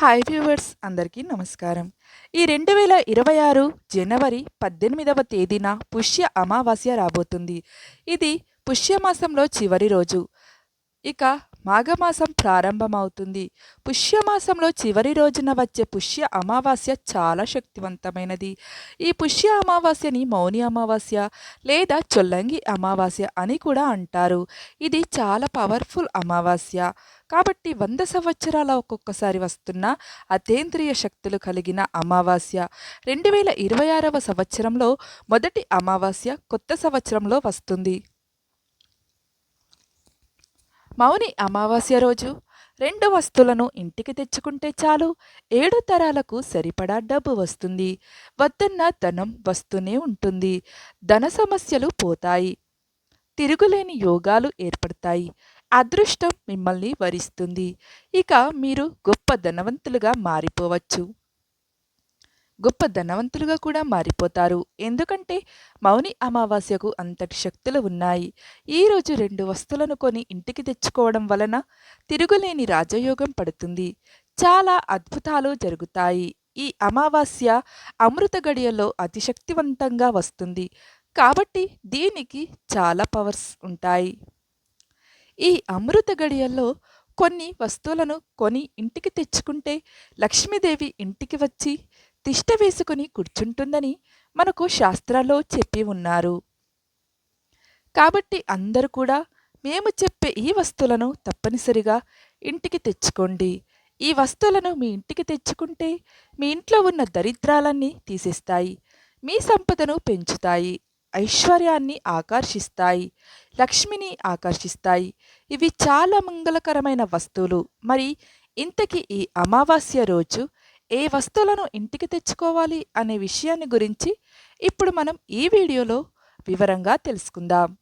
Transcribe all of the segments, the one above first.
Hi viewers అందరికీ నమస్కారం. ఈ రెండు వేల ఇరవై ఆరు జనవరి పద్దెనిమిదవ తేదీన పుష్య అమావాస్య రాబోతుంది. ఇది పుష్యమాసంలో చివరి రోజు. ఇక మాఘమాసం ప్రారంభమవుతుంది. పుష్యమాసంలో చివరి రోజున వచ్చే పుష్య అమావాస్య చాలా శక్తివంతమైనది. ఈ పుష్య అమావాస్యని మౌని అమావాస్య లేదా చొల్లంగి అమావాస్య అని కూడా అంటారు. ఇది చాలా పవర్ఫుల్ అమావాస్య. కాబట్టి వంద సంవత్సరాల ఒక్కొక్కసారి వస్తున్న అతేంద్రియ శక్తులు కలిగిన అమావాస్య. రెండు వేల ఇరవై ఆరవ సంవత్సరంలో మొదటి అమావాస్య కొత్త సంవత్సరంలో వస్తుంది. మౌని అమావాస్య రోజు రెండు వస్తువులను ఇంటికి తెచ్చుకుంటే చాలు. ఏడు తరాలకు సరిపడా డబ్బు వస్తుంది. వద్దన్న ధనం వస్తూనే ఉంటుంది. ధన సమస్యలు పోతాయి. తిరుగులేని యోగాలు ఏర్పడతాయి. అదృష్టం మిమ్మల్ని వరిస్తుంది. ఇక మీరు గొప్ప ధనవంతులుగా మారిపోవచ్చు. గొప్ప ధనవంతులుగా కూడా మారిపోతారు. ఎందుకంటే మౌని అమావాస్యకు అంతటి శక్తులు ఉన్నాయి. ఈరోజు రెండు వస్తువులను కొని ఇంటికి తెచ్చుకోవడం వలన తిరుగులేని రాజయోగం పడుతుంది. చాలా అద్భుతాలు జరుగుతాయి. ఈ అమావాస్య అమృత గడియలో అతిశక్తివంతంగా వస్తుంది. కాబట్టి దీనికి చాలా పవర్స్ ఉంటాయి. ఈ అమృత గడియల్లో కొన్ని వస్తువులను కొని ఇంటికి తెచ్చుకుంటే లక్ష్మీదేవి ఇంటికి వచ్చి తిష్ట వేసుకుని కూర్చుంటుందని మనకు శాస్త్రాల్లో చెప్పి ఉన్నారు. కాబట్టి అందరూ కూడా మేము చెప్పే ఈ వస్తువులను తప్పనిసరిగా ఇంటికి తెచ్చుకోండి. ఈ వస్తువులను మీ ఇంటికి తెచ్చుకుంటే మీ ఇంట్లో ఉన్న దరిద్రాలన్నీ తీసేస్తాయి. మీ సంపదను పెంచుతాయి. ఐశ్వర్యాన్ని ఆకర్షిస్తాయి. లక్ష్మిని ఆకర్షిస్తాయి. ఇవి చాలా మంగళకరమైన వస్తువులు. మరి ఇంతకీ ఈ అమావాస్య రోజు ఏ వస్తువులను ఇంటికి తెచ్చుకోవాలి అనే విషయాన్ని గురించి ఇప్పుడు మనం ఈ వీడియోలో వివరంగా తెలుసుకుందాం.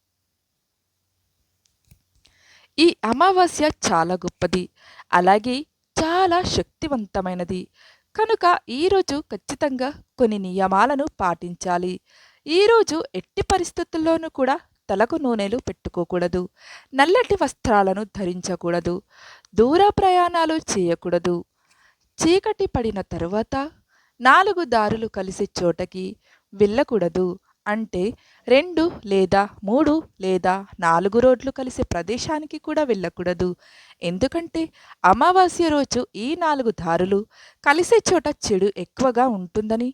ఈ అమావాస్య చాలా గొప్పది. అలాగే చాలా శక్తివంతమైనది. కనుక ఈరోజు ఖచ్చితంగా కొన్ని నియమాలను పాటించాలి. ఈరోజు ఎట్టి పరిస్థితుల్లోనూ కూడా తలకు నూనెలు పెట్టుకోకూడదు. నల్లటి వస్త్రాలను ధరించకూడదు. దూర ప్రయాణాలు చేయకూడదు. చీకటి పడిన తరువాత నాలుగు దారులు కలిసే చోటకి వెళ్ళకూడదు అంటే రెండు లేదా మూడు లేదా నాలుగు రోడ్లు కలిసే ప్రదేశానికి కూడా వెళ్ళకూడదు. ఎందుకంటే అమావాస్య రోజు ఈ నాలుగు దారులు కలిసే చోట చెడు ఎక్కువగా ఉంటుందని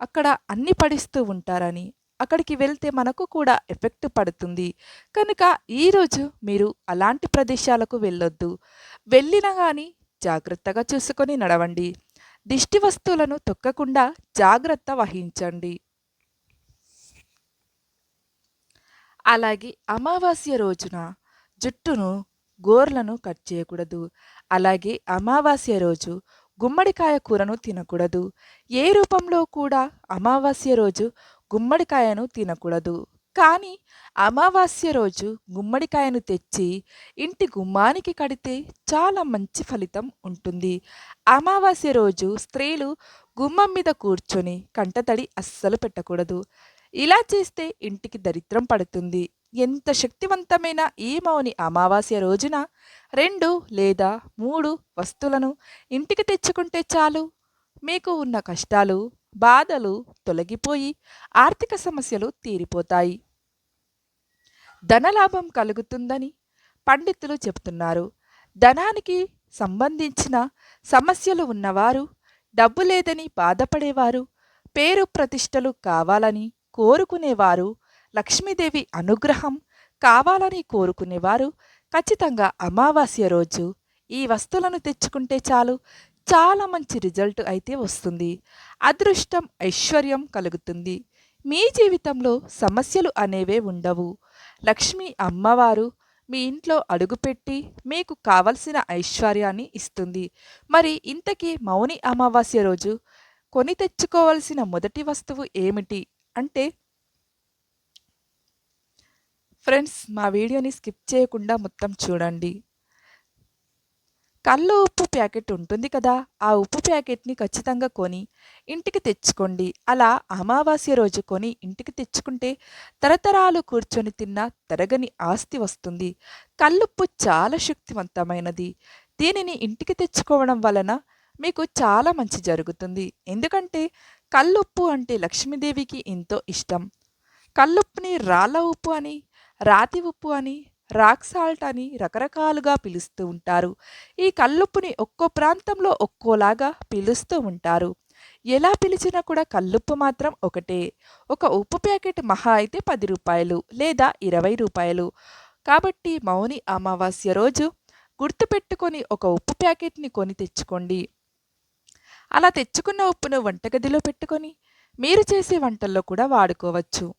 అక్కడ అన్ని పడిస్తూ ఉంటారని అక్కడికి వెళ్తే మనకు కూడా ఎఫెక్ట్ పడుతుంది. కనుక ఈరోజు మీరు అలాంటి ప్రదేశాలకు వెళ్ళొద్దు. వెళ్ళినా కానీ జాగ్రత్తగా చూసుకొని నడవండి. దిష్టి వస్తువులను తొక్కకుండా జాగ్రత్త వహించండి. అలాగే అమావాస్య రోజున జుట్టును గోర్లను కట్ చేయకూడదు. అలాగే అమావాస్య రోజు గుమ్మడికాయ కూరను తినకూడదు. ఏ రూపంలో కూడా అమావాస్య రోజు గుమ్మడికాయను తినకూడదు. కానీ అమావాస్య రోజు గుమ్మడికాయను తెచ్చి ఇంటి గుమ్మానికి కడితే చాలా మంచి ఫలితం ఉంటుంది. అమావాస్య రోజు స్త్రీలు గుమ్మం మీద కూర్చొని కంటతడి అస్సలు పెట్టకూడదు. ఇలా చేస్తే ఇంటికి దరిద్రం పడుతుంది. ఎంత శక్తివంతమైన ఈ మౌని అమావాస్య రోజున రెండు లేదా మూడు వస్తువులను ఇంటికి తెచ్చుకుంటే చాలు. మీకు ఉన్న కష్టాలు బాధలు తొలగిపోయి ఆర్థిక సమస్యలు తీరిపోతాయి. ధనలాభం కలుగుతుందని పండితులు చెబుతున్నారు ధనానికి సంబంధించిన సమస్యలు ఉన్నవారు డబ్బు లేదని బాధపడేవారు పేరు ప్రతిష్టలు కావాలని కోరుకునేవారు లక్ష్మీదేవి అనుగ్రహం కావాలని కోరుకునేవారు ఖచ్చితంగా అమావాస్య రోజు ఈ వస్తువులను తెచ్చుకుంటే చాలు. చాలా మంచి రిజల్ట్ అయితే వస్తుంది. అదృష్టం ఐశ్వర్యం కలుగుతుంది. మీ జీవితంలో సమస్యలు అనేవే ఉండవు. లక్ష్మి అమ్మవారు మీ ఇంట్లో అడుగుపెట్టి మీకు కావలసిన ఐశ్వర్యాన్ని ఇస్తుంది. మరి ఇంతకీ మౌని అమావాస్య రోజు కొని తెచ్చుకోవలసిన మొదటి వస్తువు ఏమిటి? అంటే ఫ్రెండ్స్ మా వీడియోని స్కిప్ చేయకుండా మొత్తం చూడండి. కళ్ళు ఉప్పు ప్యాకెట్ ఉంటుంది కదా ఆ ఉప్పు ప్యాకెట్ని ఖచ్చితంగా కొని ఇంటికి తెచ్చుకోండి. అలా అమావాస్య రోజు కొని ఇంటికి తెచ్చుకుంటే తరతరాలు కూర్చొని తిన్న తరగని ఆస్తి వస్తుంది. కళ్ళుప్పు చాలా శక్తివంతమైనది. దీనిని ఇంటికి తెచ్చుకోవడం వలన మీకు చాలా మంచి జరుగుతుంది. ఎందుకంటే కళ్ళుప్పు అంటే లక్ష్మీదేవికి ఎంతో ఇష్టం. కళ్ళుప్పుని రాళ్ళ ఉప్పు అని రాతి ఉప్పు అని రాక్ సాల్ట్ అని రకరకాలుగా పిలుస్తూ ఉంటారు. ఈ కల్లుప్పుని ఒక్కో ప్రాంతంలో ఒక్కోలాగా పిలుస్తూ ఉంటారు. ఎలా పిలిచినా కూడా కల్లుప్పు మాత్రం ఒకటే. ఒక ఉప్పు ప్యాకెట్ మహా అయితే పది రూపాయలు లేదా ఇరవై రూపాయలు. కాబట్టి మౌని అమావాస్య రోజు గుర్తుపెట్టుకొని ఒక ఉప్పు ప్యాకెట్ని కొని తెచ్చుకోండి. అలా తెచ్చుకున్న ఉప్పును వంటగదిలో పెట్టుకొని మీరు చేసే వంటల్లో కూడా వాడుకోవచ్చు.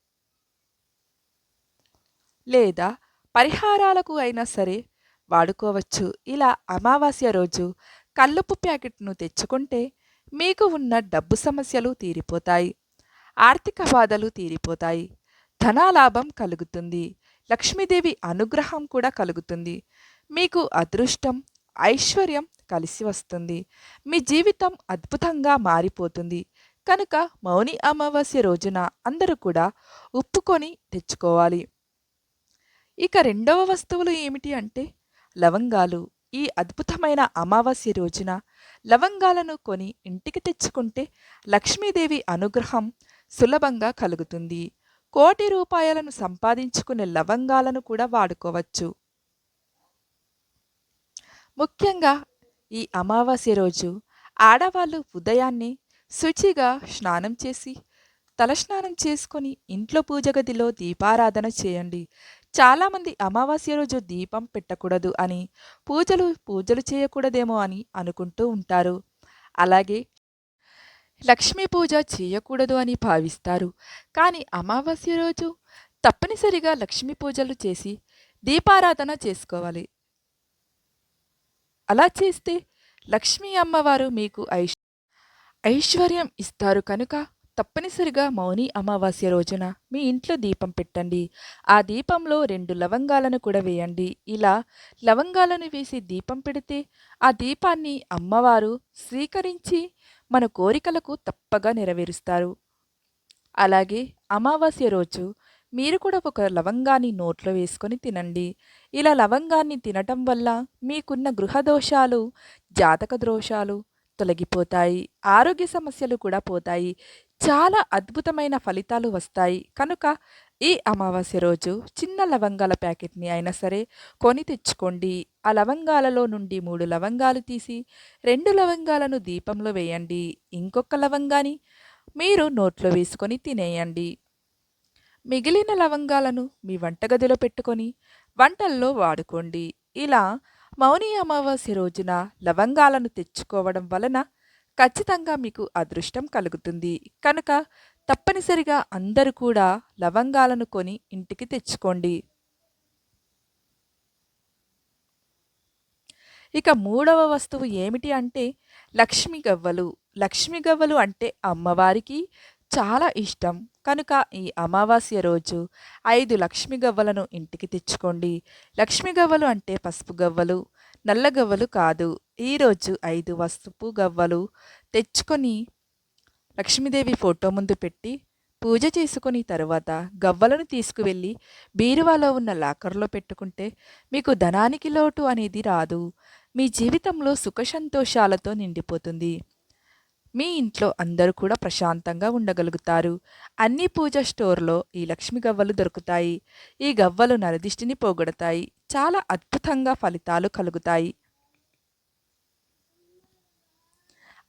లేదా పరిహారాలకు అయినా సరే వాడుకోవచ్చు. ఇలా అమావాస్య రోజు కల్లుపు ప్యాకెట్ను తెచ్చుకుంటే మీకు ఉన్న డబ్బు సమస్యలు తీరిపోతాయి. ఆర్థిక బాధలు తీరిపోతాయి. ధనాలాభం కలుగుతుంది. లక్ష్మీదేవి అనుగ్రహం కూడా కలుగుతుంది. మీకు అదృష్టం ఐశ్వర్యం కలిసి వస్తుంది. మీ జీవితం అద్భుతంగా మారిపోతుంది. కనుక మౌని అమావాస్య రోజున అందరూ కూడా ఉప్పుకొని తెచ్చుకోవాలి. ఇక రెండవ వస్తువులు ఏమిటి అంటే లవంగాలు. ఈ అద్భుతమైన అమావాస్య రోజున లవంగాలను కొని ఇంటికి తెచ్చుకుంటే లక్ష్మీదేవి అనుగ్రహం సులభంగా కలుగుతుంది. కోటి రూపాయలను సంపాదించుకునే లవంగాలను కూడా వాడుకోవచ్చు. ముఖ్యంగా ఈ అమావాస్య రోజు ఆడవాళ్ళు ఉదయాన్నే శుచిగా స్నానం చేసి తలస్నానం చేసుకొని ఇంట్లో పూజ గదిలో దీపారాధన చేయండి. చాలామంది అమావాస్య రోజు దీపం పెట్టకూడదు అని పూజలు పూజలు చేయకూడదేమో అని అనుకుంటూ ఉంటారు. అలాగే లక్ష్మీ పూజ చేయకూడదు అని భావిస్తారు. కానీ అమావాస్య రోజు తప్పనిసరిగా లక్ష్మీ పూజలు చేసి దీపారాధన చేసుకోవాలి. అలా చేస్తే లక్ష్మీ అమ్మవారు మీకు ఐశ్ ఐశ్వర్యం ఇస్తారు కనుక తప్పనిసరిగా మౌని అమావాస్య రోజున మీ ఇంట్లో దీపం పెట్టండి. ఆ దీపంలో రెండు లవంగాలను కూడా వేయండి. ఇలా లవంగాలను వేసి దీపం పెడితే ఆ దీపాన్ని అమ్మవారు స్వీకరించి మన కోరికలకు తప్పగా నెరవేరుస్తారు. అలాగే అమావాస్య రోజు మీరు కూడా ఒక లవంగాన్ని నోట్లో వేసుకొని తినండి. ఇలా లవంగాన్ని తినటం వల్ల మీకున్న గృహదోషాలు జాతక దోషాలు తొలగిపోతాయి. ఆరోగ్య సమస్యలు కూడా పోతాయి. చాలా అద్భుతమైన ఫలితాలు వస్తాయి. కనుక ఈ అమావాస్య రోజు చిన్న లవంగాల ప్యాకెట్ని అయినా సరే కొని తెచ్చుకోండి. ఆ లవంగాలలో నుండి మూడు లవంగాలు తీసి రెండు లవంగాలను దీపంలో వేయండి. ఇంకొక లవంగాని మీరు నోట్లో వేసుకొని తినేయండి. మిగిలిన లవంగాలను మీ వంటగదిలో పెట్టుకొని వంటల్లో వాడుకోండి. ఇలా మౌని అమావాస్య రోజున లవంగాలను తెచ్చుకోవడం వలన ఖచ్చితంగా మీకు అదృష్టం కలుగుతుంది. కనుక తప్పనిసరిగా అందరూ కూడా లవంగాలను కొని ఇంటికి తెచ్చుకోండి. ఇక మూడవ వస్తువు ఏమిటి అంటే లక్ష్మి గవ్వలు. లక్ష్మి గవ్వలు అంటే అమ్మవారికి చాలా ఇష్టం. కనుక ఈ అమావాస్య రోజు ఐదు లక్ష్మి గవ్వలను ఇంటికి తెచ్చుకోండి. లక్ష్మి గవ్వలు అంటే పసుపు గవ్వలు నల్ల గవ్వలు కాదు. ఈరోజు ఐదు వస్తుపు గవ్వలు తెచ్చుకొని లక్ష్మీదేవి ఫోటో ముందు పెట్టి పూజ చేసుకుని తరువాత గవ్వలను తీసుకువెళ్ళి బీరువాలో ఉన్న లాకర్లో పెట్టుకుంటే మీకు ధనానికి లోటు అనేది రాదు. మీ జీవితంలో సుఖసంతోషాలతో నిండిపోతుంది. మీ ఇంట్లో అందరూ కూడా ప్రశాంతంగా ఉండగలుగుతారు. అన్ని పూజ స్టోర్లో ఈ లక్ష్మి గవ్వలు దొరుకుతాయి. ఈ గవ్వలు నరదిష్టిని పోగొడతాయి. చాలా అద్భుతంగా ఫలితాలు కలుగుతాయి.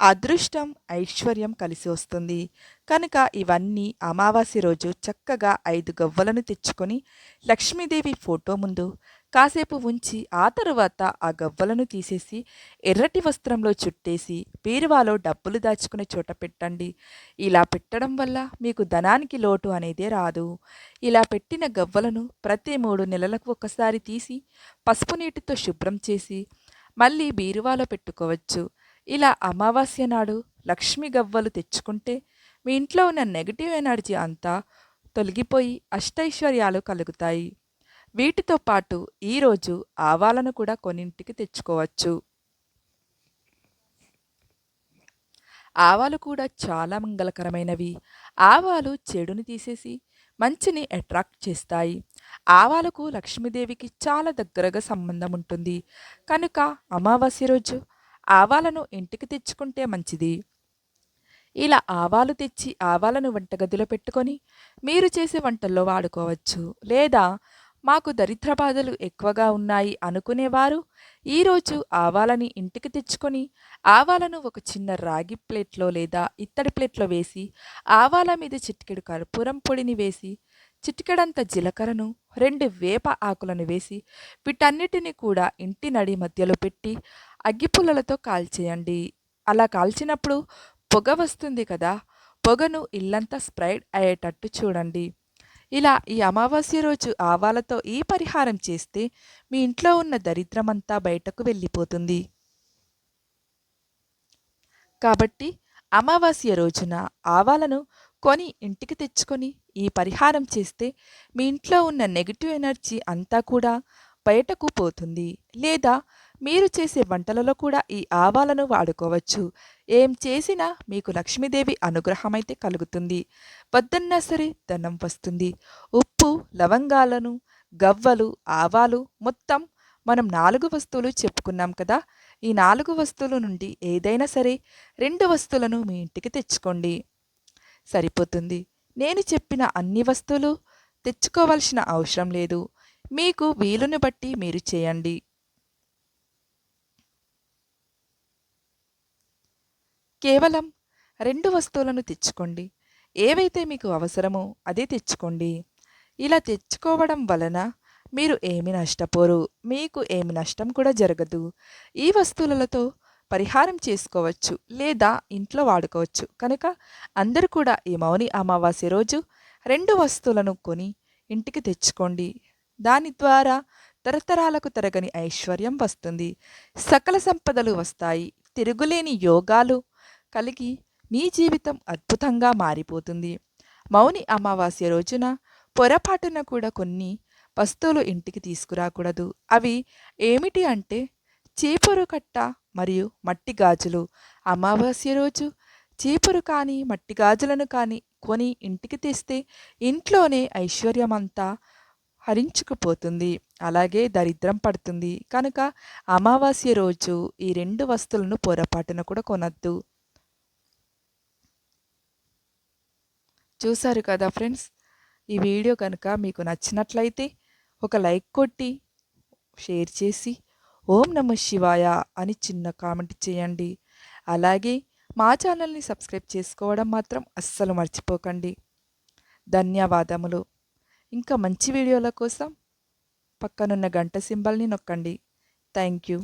అదృష్టం ఐశ్వర్యం కలిసి వస్తుంది. కనుక ఇవన్నీ అమావాస్య రోజు చక్కగా ఐదు గవ్వలను తెచ్చుకొని లక్ష్మీదేవి ఫోటో ముందు కాసేపు ఉంచి ఆ తరువాత ఆ గవ్వలను తీసేసి ఎర్రటి వస్త్రంలో చుట్టేసి బీరువాలో డబ్బులు దాచుకునే చోట పెట్టండి. ఇలా పెట్టడం వల్ల మీకు ధనానికి లోటు అనేదే రాదు. ఇలా పెట్టిన గవ్వలను ప్రతి మూడు నెలలకు ఒకసారి తీసి పసుపు నీటితో శుభ్రం చేసి మళ్ళీ బీరువాలో పెట్టుకోవచ్చు. ఇలా అమావాస్య నాడు లక్ష్మి గవ్వలు తెచ్చుకుంటే మీ ఇంట్లో ఉన్న నెగిటివ్ ఎనర్జీ అంతా తొలగిపోయి అష్టైశ్వర్యాలు కలుగుతాయి. వీటితో పాటు ఈరోజు ఆవాలను కూడా కొన్నింటికి తెచ్చుకోవచ్చు. ఆవాలు కూడా చాలా మంగళకరమైనవి. ఆవాలు చెడుని తీసేసి మంచిని అట్రాక్ట్ చేస్తాయి. ఆవాలకు లక్ష్మీదేవికి చాలా దగ్గరగా సంబంధం ఉంటుంది. కనుక అమావాస్య రోజు ఆవాలను ఇంటికి తెచ్చుకుంటే మంచిది. ఇలా ఆవాలు తెచ్చి ఆవాలను వంటగదిలో పెట్టుకొని మీరు చేసే వంటల్లో వాడుకోవచ్చు. లేదా మాకు దరిద్ర బాధలు ఎక్కువగా ఉన్నాయి అనుకునేవారు ఈరోజు ఆవాలని ఇంటికి తెచ్చుకొని ఆవాలను ఒక చిన్న రాగి ప్లేట్లో లేదా ఇత్తడి ప్లేట్లో వేసి ఆవాల మీద చిటికెడు కర్పూరం పొడిని వేసి చిటికెడంత జీలకర్రను రెండు వేప ఆకులను వేసి వీటన్నిటిని కూడా ఇంటి నడి మధ్యలో పెట్టి అగ్గిపుల్లలతో కాల్చేయండి. అలా కాల్చినప్పుడు పొగ వస్తుంది కదా పొగను ఇల్లంతా స్ప్రైడ్ అయ్యేటట్టు చూడండి. ఇలా ఈ అమావాస్య రోజు ఆవాలతో ఈ పరిహారం చేస్తే మీ ఇంట్లో ఉన్న దరిద్రమంతా బయటకు వెళ్ళిపోతుంది. కాబట్టి అమావాస్య రోజున ఆవాలను కొని ఇంటికి తెచ్చుకొని ఈ పరిహారం చేస్తే మీ ఇంట్లో ఉన్న నెగిటివ్ ఎనర్జీ అంతా కూడా బయటకు పోతుంది. లేదా మీరు చేసే వంటలలో కూడా ఈ ఆవాలను వాడుకోవచ్చు. ఏం చేసినా మీకు లక్ష్మీదేవి అనుగ్రహం అయితే కలుగుతుంది. వద్దన్నా సరే ధనం వస్తుంది. ఉప్పు లవంగాలను గవ్వలు ఆవాలు మొత్తం మనం నాలుగు వస్తువులు చెప్పుకున్నాం కదా! ఈ నాలుగు వస్తువుల నుండి ఏదైనా సరే రెండు వస్తువులను మీ ఇంటికి తెచ్చుకోండి. సరిపోతుంది. నేను చెప్పిన అన్ని వస్తువులు తెచ్చుకోవాల్సిన అవసరం లేదు. మీకు వీలుని బట్టి మీరు చేయండి. కేవలం రెండు వస్తువులను తెచ్చుకోండి. ఏవైతే మీకు అవసరమో అదే తెచ్చుకోండి. ఇలా తెచ్చుకోవడం వలన మీరు ఏమి నష్టపోరు. మీకు ఏమి నష్టం కూడా జరగదు. ఈ వస్తువులతో పరిహారం చేసుకోవచ్చు లేదా ఇంట్లో వాడుకోవచ్చు. కనుక అందరూ కూడా ఈ మౌని అమావాస్య రోజు రెండు వస్తువులను కొని ఇంటికి తెచ్చుకోండి. దాని ద్వారా తరతరాలకు తరగని ఐశ్వర్యం వస్తుంది. సకల సంపదలు వస్తాయి. తిరుగులేని యోగాలు కలిగి మీ జీవితం అద్భుతంగా మారిపోతుంది. మౌని అమావాస్య రోజున పొరపాటున కూడా కొన్ని వస్తువులు ఇంటికి తీసుకురాకూడదు. అవి ఏమిటి అంటే చీపురు కట్ట మరియు మట్టి గాజులు. అమావాస్య రోజు చీపురు కానీ మట్టి గాజులను కానీ కొని ఇంటికి తెస్తే ఇంట్లోనే ఐశ్వర్యమంతా హరించుకుపోతుంది. అలాగే దరిద్రం పడుతుంది. కనుక అమావాస్య రోజు ఈ రెండు వస్తువులను పొరపాటున కూడా కొనద్దు. చూశారు కదా ఫ్రెండ్స్? ఈ వీడియో కనుక మీకు నచ్చినట్లయితే ఒక లైక్ కొట్టి షేర్ చేసి ఓం నమ శివాయ అని చిన్న కామెంట్ చేయండి. అలాగే మా ఛానల్ని సబ్స్క్రైబ్ చేసుకోవడం మాత్రం అస్సలు మర్చిపోకండి. ధన్యవాదములు. ఇంకా మంచి వీడియోల కోసం పక్కనున్న గంట సింబల్ని నొక్కండి. Thank you.